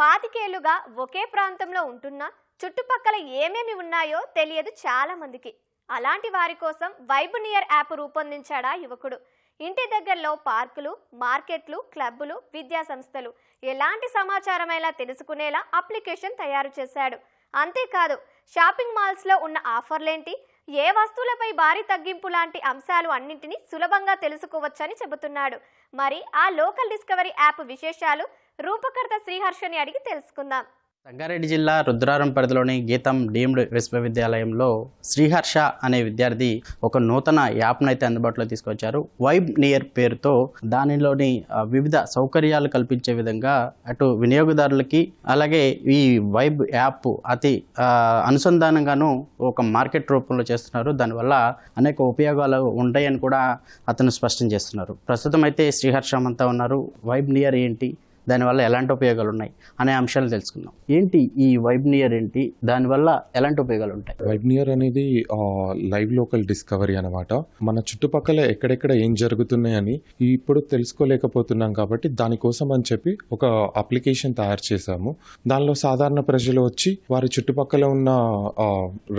పాతికేళ్ళుగా ఒకే ప్రాంతంలో ఉంటున్నా చుట్టుపక్కల ఏమేమి ఉన్నాయో తెలియదు చాలా మందికి. అలాంటి వారి కోసం వైబ్ నియర్ యాప్ రూపొందించాడా యువకుడు. ఇంటి దగ్గరలో పార్కులు మార్కెట్లు క్లబ్బులు విద్యా సంస్థలు ఎలాంటి సమాచారమైనా తెలుసుకునేలా అప్లికేషన్ తయారు చేశాడు. అంతేకాదు షాపింగ్ మాల్స్లో ఉన్న ఆఫర్లేంటి? ఏ వస్తువులపై భారీ తగ్గింపు లాంటి అంశాలు అన్నింటినీ సులభంగా తెలుసుకోవచ్చని చెబుతున్నాడు. మరి ఆ లోకల్ డిస్కవరీ యాప్ విశేషాలు రూపకర్త శ్రీహర్షని అడిగి తెలుసుకుందాం. సంగారెడ్డి జిల్లా రుద్రారం పరిధిలోని గీతం డీమ్డ్ విశ్వవిద్యాలయంలో శ్రీహర్ష అనే విద్యార్థి ఒక నూతన యాప్ను అయితే అందుబాటులో తీసుకొచ్చారు. వైబ్ నియర్ పేరుతో దానిలోని వివిధ సౌకర్యాలు కల్పించే విధంగా అటు వినియోగదారులకి అలాగే ఈ వైబ్ యాప్ అతి అనుసంధానంగాను ఒక మార్కెట్ రూపంలో చేస్తున్నారు. దానివల్ల అనేక ఉపయోగాలు ఉంటాయని కూడా అతను స్పష్టం చేస్తున్నారు. ప్రస్తుతం అయితే శ్రీహర్ష అంతా ఉన్నారు. వైబ్ నియర్ ఏంటి? దానివల్ల ఎలాంటి ఉపయోగాలు ఉన్నాయి అనే అంశాలు తెలుసుకుందాం. ఏంటి ఈ వైబ్నియర్ ఏంటి? దానివల్ల ఎలాంటి ఉపయోగాలు ఉంటాయి? వైబ్నియర్ అనేది లైవ్ లోకల్ డిస్కవరీ అనమాట మన చుట్టుపక్కల ఎక్కడెక్కడ ఏం జరుగుతున్నాయని ఇప్పుడు తెలుసుకోలేకపోతున్నాం కాబట్టి దానికోసం అని చెప్పి ఒక అప్లికేషన్ తయారు చేశాము. దానిలో సాధారణ ప్రజలు వచ్చి వారి చుట్టుపక్కల ఉన్న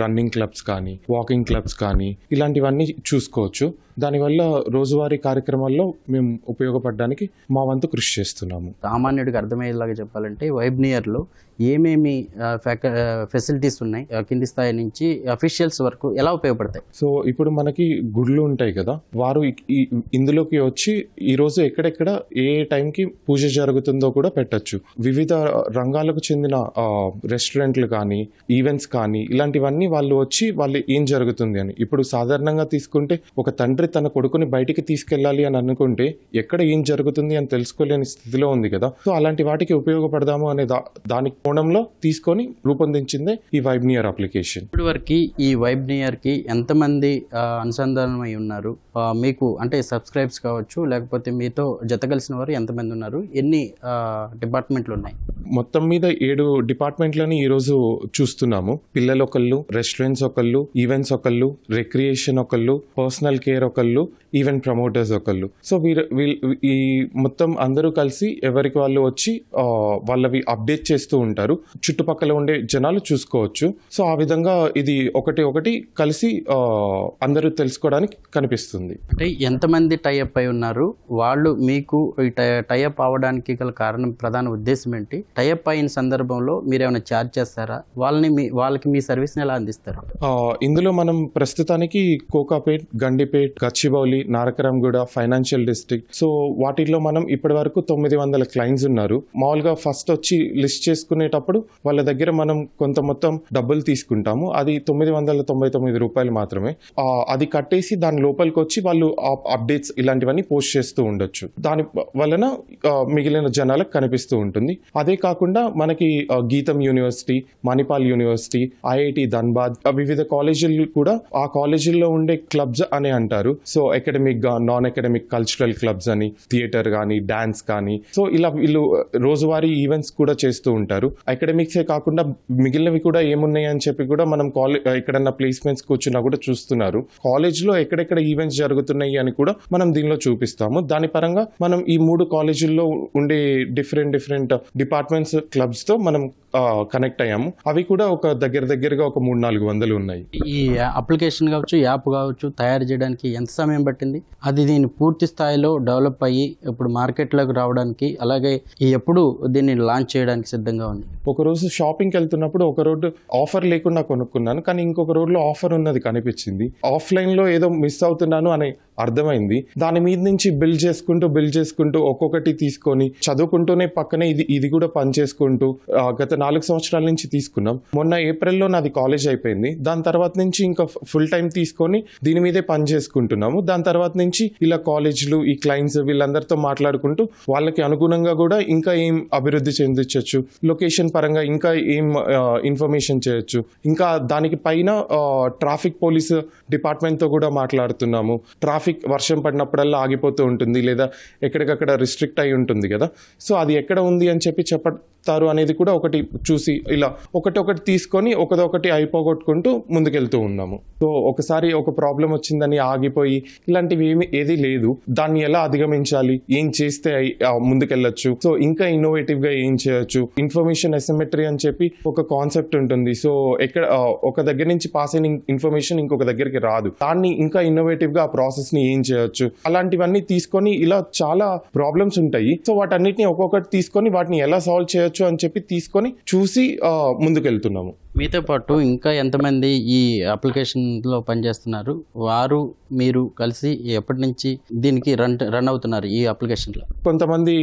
రన్నింగ్ క్లబ్స్ కానీ వాకింగ్ క్లబ్స్ కానీ ఇలాంటివన్నీ చూసుకోవచ్చు. దానివల్ల రోజువారీ కార్యక్రమాల్లో మేము ఉపయోగపడడానికి మా వంతు కృషి చేస్తున్నాము. సామాన్యుడికి అర్థమయ్యేలాగా చెప్పాలంటే వైబ్నియర్లో ఏమేమి ఫెసిలిటీస్ ఉన్నాయి? కింది స్థాయి నుంచి అఫీషియల్స్ వరకు ఎలా ఉపయోగపడతాయి? సో ఇప్పుడు మనకి గుళ్ళు ఉంటాయి కదా వారు ఇందులోకి వచ్చి ఈ రోజు ఎక్కడెక్కడ ఏ టైంకి పూజ జరుగుతుందో కూడా పెట్టచ్చు. వివిధ రంగాలకు చెందిన రెస్టారెంట్లు కానీ ఈవెంట్స్ కానీ ఇలాంటివన్నీ వాళ్ళు వచ్చి వాళ్ళు ఏం జరుగుతుంది అని. ఇప్పుడు సాధారణంగా తీసుకుంటే ఒక తండ్రి తన కొడుకుని బయటికి తీసుకెళ్ళాలి అని అనుకుంటే ఎక్కడ ఏం జరుగుతుంది అని తెలుసుకోలేని స్థితిలో ఉంది కదా. సో అలాంటి వాటికి ఉపయోగపడదాము అనే దా దాని కోణంలో తీసుకొని రూపొందించిందే ఈ వైబ్ నియర్ అప్లికేషన్ ఇప్పటి వరకు ఈ వైబ్ నియర్కి ఎంతమంది ఆ, అనుసంధానమై ఉన్నారు? మీకు అంటే సబ్స్క్రైబ్స్ కావచ్చు లేకపోతే మీతో జతకలిసిన వారు ఎంతమంది ఉన్నారు? ఎన్ని డిపార్ట్మెంట్లు ఉన్నాయి? మొత్తం మీద ఏడు డిపార్ట్మెంట్లని ఈరోజు చూస్తున్నాము. పిల్లలు ఒకళ్ళు రెస్టారెంట్స్ ఒకళ్ళు ఈవెంట్స్ ఒకళ్ళు రిక్రియేషన్ ఒకళ్ళు పర్సనల్ కేర్ ఒకళ్ళు ఈవెంట్ ప్రమోటర్స్ ఒకళ్ళు. సో వీరు ఈ మొత్తం అందరూ కలిసి ఎవరికి వాళ్ళు వచ్చి వాళ్ళవి అప్డేట్ చేస్తూ ఉంటారు. చుట్టుపక్కల ఉండే జనాలు చూసుకోవచ్చు. సో ఆ విధంగా ఇది ఒకటి ఒకటి కలిసి అందరూ తెలుసుకోవడానికి కనిపిస్తుంది. అంటే ఎంతమంది టైఅప్ అయి ఉన్నారు? వాళ్ళు మీకు ఈ టైఅప్ అవడానికి గల కారణం ప్రధాన ఉద్దేశం ఏంటి? టైప్ అయిన సందర్భంలో మీరు ఏమైనా ఛార్జ్ చేస్తారా? వాళ్ళని మీ వాళ్ళకి మీ సర్వీస్ని ఎలా అందిస్తారు? ఇందులో మనం ప్రస్తుతానికి Kokapet Gandipet Gachibowli Nanakramguda financial district. So వాటిల్లో మనం ఇప్పటి వరకు తొమ్మిది వందల క్లయింట్స్ ఉన్నారు. మామూలుగా ఫస్ట్ వచ్చి లిస్ట్ చేసుకునేటప్పుడు వాళ్ళ దగ్గర మనం కొంత మొత్తం డబ్బులు తీసుకుంటాము. అది తొమ్మిది వందల తొంభై తొమ్మిది రూపాయలు మాత్రమే. అది కట్టేసి దాని లోపలికి వచ్చి వాళ్ళు అప్డేట్స్ ఇలాంటివన్నీ పోస్ట్ చేస్తూ ఉండొచ్చు. దాని వలన మిగిలిన జనాలకు కనిపిస్తూ ఉంటుంది. అదే కాకుండా మనకి GITAM university Manipal university IIT Dhanbad వివిధ కాలేజీలు కూడా ఆ కాలేజీల్లో ఉండే క్లబ్స్ అని అంటారు. సో అకాడమిక్గా నాన్ అకాడమిక్ కల్చరల్ క్లబ్స్ అని థియేటర్ కానీ డాన్స్ కానీ సో ఇలా వీళ్ళు రోజువారీ ఈవెంట్స్ కూడా చేస్తూ ఉంటారు. అకాడమిక్సే కాకుండా మిగిలినవి కూడా ఏమున్నాయి అని చెప్పి కూడా మనం కాలేజ్ ఎక్కడన్నా ప్లేస్మెంట్స్ కూర్చున్నా కూడా చూస్తున్నారు. కాలేజ్లో ఎక్కడెక్కడ ఈవెంట్స్ జరుగుతున్నాయి అని కూడా మనం దీనిలో చూపిస్తాము. దాని పరంగా మనం ఈ మూడు కాలేజీల్లో ఉండే డిఫరెంట్ డిఫరెంట్ డిపార్ట్మెంట్ క్లబ్స్తో మనం కనెక్ట్ అయ్యాము. అవి కూడా ఒక దగ్గర దగ్గరగా ఒక మూడు నాలుగు వందలు ఉన్నాయి. ఈ అప్లికేషన్ కావచ్చు యాప్ కావచ్చు తయారు చేయడానికి ఎంత సమయం పట్టింది? అది దీన్ని పూర్తి స్థాయిలో డెవలప్ అయ్యి ఇప్పుడు మార్కెట్లోకి రావడానికి అలాగే ఎప్పుడు దీన్ని లాంచ్ చేయడానికి సిద్ధంగా ఉంది? ఒక రోజు షాపింగ్కి వెళ్తున్నప్పుడు ఒక రోడ్డు ఆఫర్ లేకుండా కొనుక్కున్నాను. కానీ ఇంకొక రోడ్లో ఆఫర్ ఉన్నది కనిపించింది. ఆఫ్లైన్లో ఏదో మిస్ అవుతున్నాను అని అర్థమైంది. దాని మీద నుంచి బిల్డ్ చేసుకుంటూ బిల్డ్ చేసుకుంటూ ఒక్కొక్కటి తీసుకొని చదువుకుంటూనే పక్కనే ఇది ఇది కూడా పని చేసుకుంటూ గత నాలుగు సంవత్సరాల నుంచి తీసుకున్నాం. మొన్న ఏప్రిల్లో నాది కాలేజ్ అయిపోయింది. దాని తర్వాత నుంచి ఇంకా ఫుల్ టైం తీసుకొని దీని మీదే పని చేసుకుంటున్నాము. దాని తర్వాత నుంచి ఇలా కాలేజీలు ఈ క్లయింట్స్ వీళ్ళందరితో మాట్లాడుకుంటూ వాళ్ళకి అనుగుణంగా కూడా ఇంకా ఏం అభివృద్ధి చెందించవచ్చు లొకేషన్ పరంగా ఇంకా ఏం ఇన్ఫర్మేషన్ చేయొచ్చు. ఇంకా దానికి పైన ట్రాఫిక్ పోలీస్ డిపార్ట్మెంట్తో కూడా మాట్లాడుతున్నాము. ట్రాఫిక్ వర్షం పడినప్పుడల్లా ఆగిపోతూ ఉంటుంది లేదా ఎక్కడికక్కడ రిస్ట్రిక్ట్ అయి ఉంటుంది కదా. సో అది ఎక్కడ ఉంది అని చెప్పి చెప్ప తారు అనేది కూడా ఒకటి చూసి ఇలా ఒకటి ఒకటి తీసుకొని ఒకదొకటి అయిపోగొట్టుకుంటూ ముందుకెళ్తూ ఉన్నాము సో ఒకసారి ఒక ప్రాబ్లం వచ్చిందని ఆగిపోయి ఇలాంటివి ఏమి ఏది లేదు. దాన్ని ఎలా అధిగమించాలి? ఏం చేస్తే ముందుకెళ్ళచ్చు ముందుకెళ్ళొచ్చు? సో ఇంకా ఇన్నోవేటివ్గా ఏం చేయొచ్చు? ఇన్ఫర్మేషన్ ఎసిమెట్రీ అని చెప్పి ఒక కాన్సెప్ట్ ఉంటుంది. సో ఎక్కడ ఒక దగ్గర నుంచి పాస్ అయిన ఇన్ఫర్మేషన్ ఇంకొక దగ్గరికి రాదు. దాన్ని ఇంకా ఇన్నోవేటివ్గా ఆ ప్రాసెస్ని ఏం చేయొచ్చు? అలాంటివన్నీ తీసుకొని ఇలా చాలా ప్రాబ్లమ్స్ ఉంటాయి. సో వాటన్నిటిని ఒక్కొక్కటి తీసుకొని వాటిని ఎలా సాల్వ్ చేయొచ్చు? అని చెప్పి తీసుకొని చూసి ముందుకెళ్తున్నాము. మీతో పాటు ఇంకా ఎంతమంది ఈ అప్లికేషన్లో పనిచేస్తున్నారు? వారు మీరు కలిసి ఎప్పటి నుంచి దీనికి రన్ రన్ అవుతున్నారు ఈ అప్లికేషన్లో? కొంతమంది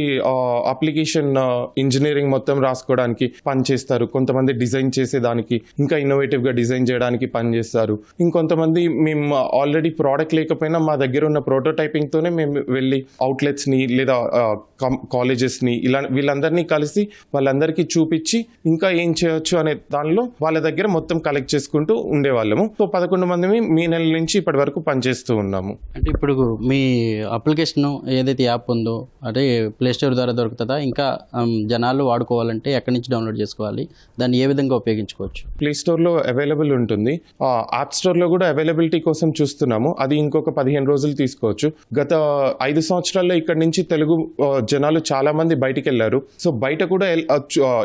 అప్లికేషన్ ఇంజనీరింగ్ మొత్తం రాసుకోవడానికి పనిచేస్తారు. కొంతమంది డిజైన్ చేసేదానికి ఇంకా ఇన్నోవేటివ్గా డిజైన్ చేయడానికి పనిచేస్తారు. ఇంకొంతమంది మేము ఆల్రెడీ ప్రోడక్ట్ లేకపోయినా మా దగ్గర ఉన్న ప్రోటోటైపింగ్ తోనే మేము వెళ్ళి అవుట్లెట్స్ని ని లేదా కాలేజెస్ని ఇలా వీళ్ళందరినీ కలిసి వాళ్ళందరికీ చూపించి ఇంకా ఏం చేయొచ్చు అనే దానిలో వాళ్ళ దగ్గర మొత్తం కలెక్ట్ చేసుకుంటూ ఉండేవాళ్ళము. సో పదకొండు మంది మీ నెల నుంచి ఇప్పటి వరకు పనిచేస్తూ ఉన్నాము. అంటే ఇప్పుడు మీ అప్లికేషన్ ఏదైతే యాప్ ఉందో అంటే ప్లే స్టోర్ ద్వారా దొరుకుతుందా? ఇంకా జనాలు వాడుకోవాలంటే ఎక్కడి నుంచి డౌన్లోడ్ చేసుకోవాలి? దాన్ని ఏ విధంగా ఉపయోగించుకోవచ్చు? ప్లే స్టోర్లో అవైలబుల్ ఉంటుంది. ఆ, యాప్ స్టోర్లో కూడా అవైలబిలిటీ కోసం చూస్తున్నాము. అది ఇంకొక పదిహేను రోజులు తీసుకోవచ్చు. గత ఐదు సంవత్సరాల్లో ఇక్కడ నుంచి తెలుగు జనాలు చాలా మంది బయటికి వెళ్ళారు. సో బయట కూడా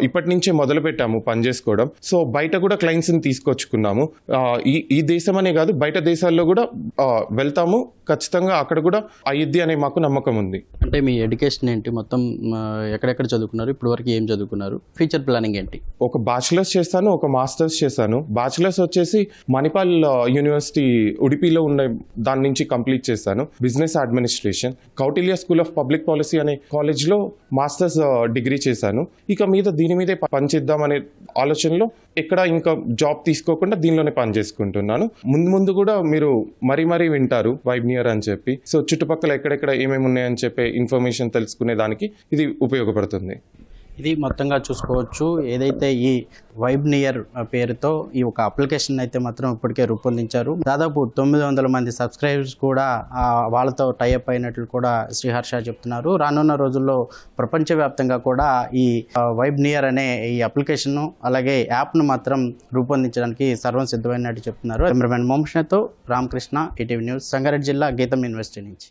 ఇప్పటి నుంచే మొదలు పెట్టాము పని చేసుకోవడం. సో బయట బయట కూడా క్లయింట్స్ని తీసుకొచ్చుకున్నాము. ఈ ఈ దేశం అనే కాదు బయట దేశాల్లో కూడా వెళ్తాము. ఖచ్చితంగా అక్కడ కూడా అయ్యిద్ది అనే మాకు నమ్మకం ఉంది. అంటే మీ ఎడ్యుకేషన్ ఏంటి? మొత్తం ఎక్కడెక్కడ చదువుకున్నారు? ఇప్పుడు వరకు ఏం చదువుకున్నారు? ఫ్యూచర్ ప్లానింగ్ ఏంటి? ఒక బ్యాచిలర్స్ చేశాను ఒక మాస్టర్స్ చేశాను బ్యాచిలర్స్ వచ్చేసి మణిపాల్ యూనివర్సిటీ ఉడిపిలో ఉన్న దాని నుంచి కంప్లీట్ చేశాను business administration Kautilya school of public policy అనే కాలేజ్లో మాస్టర్స్ డిగ్రీ చేశాను. ఇక మీద దీని మీదే ప- పనిచేద్దాం అనే ఆలోచనలో ఎక్కడ ఇంకా జాబ్ తీసుకోకుండా దీనిలోనే పని చేసుకుంటున్నాను. ముందు ముందు కూడా మీరు మరీ మరీ వింటారు వైబ్ నియర్ అని చెప్పి. సో చుట్టుపక్కల ఎక్కడెక్కడ ఏమేమి ఉన్నాయని చెప్పే ఇన్ఫర్మేషన్ తెలుసుకునే దానికి ఇది ఉపయోగపడుతుంది. ఇది మొత్తంగా చూసుకోవచ్చు. ఏదైతే ఈ వైబ్ నియర్ పేరుతో ఈ ఒక అప్లికేషన్ అయితే మాత్రం ఇప్పటికే రూపొందించారు. దాదాపు తొమ్మిది వందల మంది సబ్స్క్రైబర్స్ కూడా వాళ్ళతో టైఅప్ అయినట్లు కూడా శ్రీహర్ష చెప్తున్నారు. రానున్న రోజుల్లో ప్రపంచవ్యాప్తంగా కూడా ఈ వైబ్ నియర్ అనే ఈ అప్లికేషన్ అలాగే యాప్ను మాత్రం రూపొందించడానికి సర్వం సిద్ధమైనట్టు చెప్తున్నారు. కెమెరామెన్ మోమష్నతో రామకృష్ణ ఈటీవీ న్యూస్ సంగారెడ్డి జిల్లా గీతం యూనివర్సిటీ నుంచి.